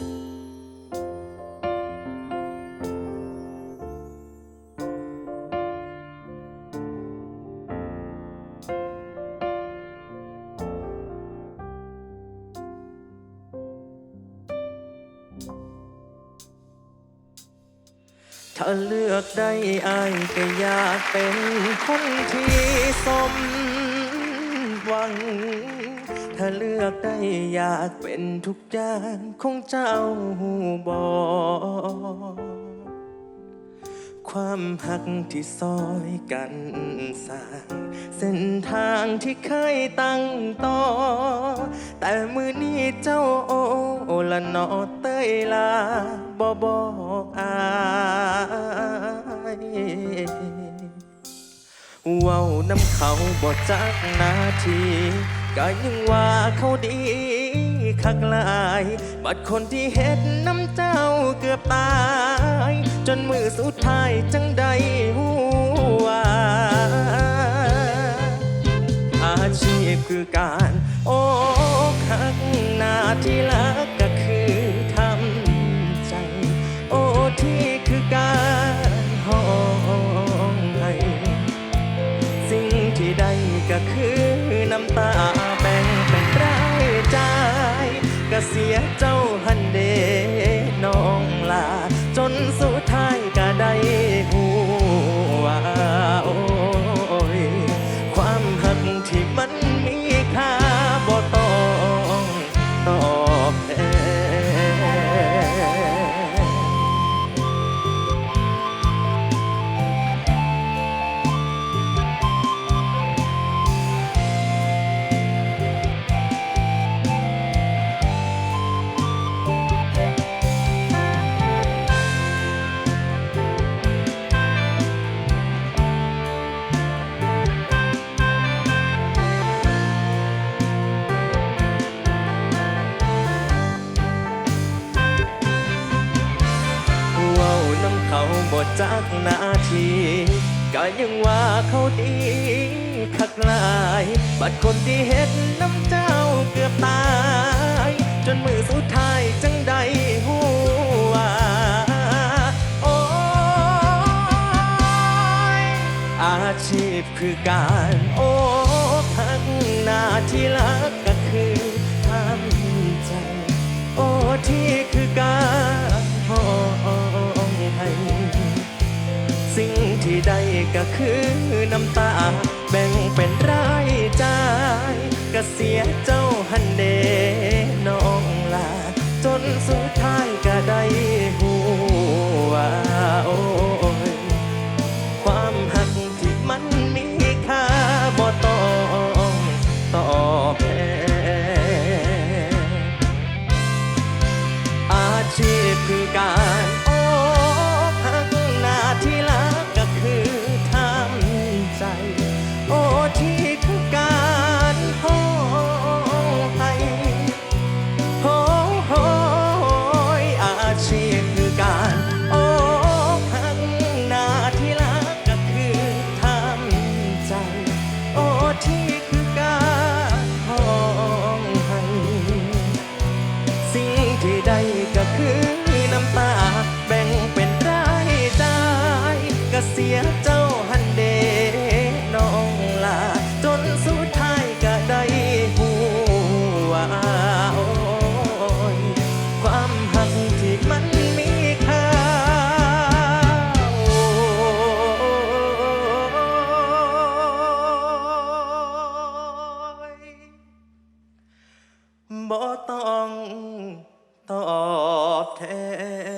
ถ้าเลือกได้อายก็อยากเป็นคนที่สมหวัง ถ้าเลือกได้อยากเป็นทุกอย่างของเจ้าหูบอความหักที่ซอยกันสร้าง เส้นทางที่เคยตั้งต่อ แต่มือนี้เจ้าโอละนอเต้ยลาบอบอกอายเว้าน้ำเขาบอจักนาที ก็ยังว่าเขาดีคักลาย บัดคนที่เฮ็ดน้ำเจ้าเกือบตาย จนมือสุดท้ายจังได้หูว่าอาชีพคือการโอ้คักหน้าที่รักก็คือทำใจ โอ้ที่คือการห้องให้สิ่งที่ได้ก็คือน้ำตา เสียเจ้าหั กนาที ก็ยังว่าเขาดีคักลาย บัดคนที่เฮ็ดน้ำเจ้าเกือบตาย จนมือสุดท้ายจังได้หูว่าโอ้ยอาชีพคือการโอ้ทั้งหน้าที่รักก็คือทำใจ โอ้ที่คือ ก็คือน้ำตา แบ่งเป็นรายจ่ายก็เสียเจ้าหันเดน้องลา จนสุดท้ายก็ได้ งที่ได้ก็คือน้ำตา แบ่งเป็นรายจ่ายก็เสียเจ้าหันเดน้องลา จนสุดท้ายก็ได้หูว่าโอ้ยความหักที่มันมีค่าบ่ต้อง ตอบแทน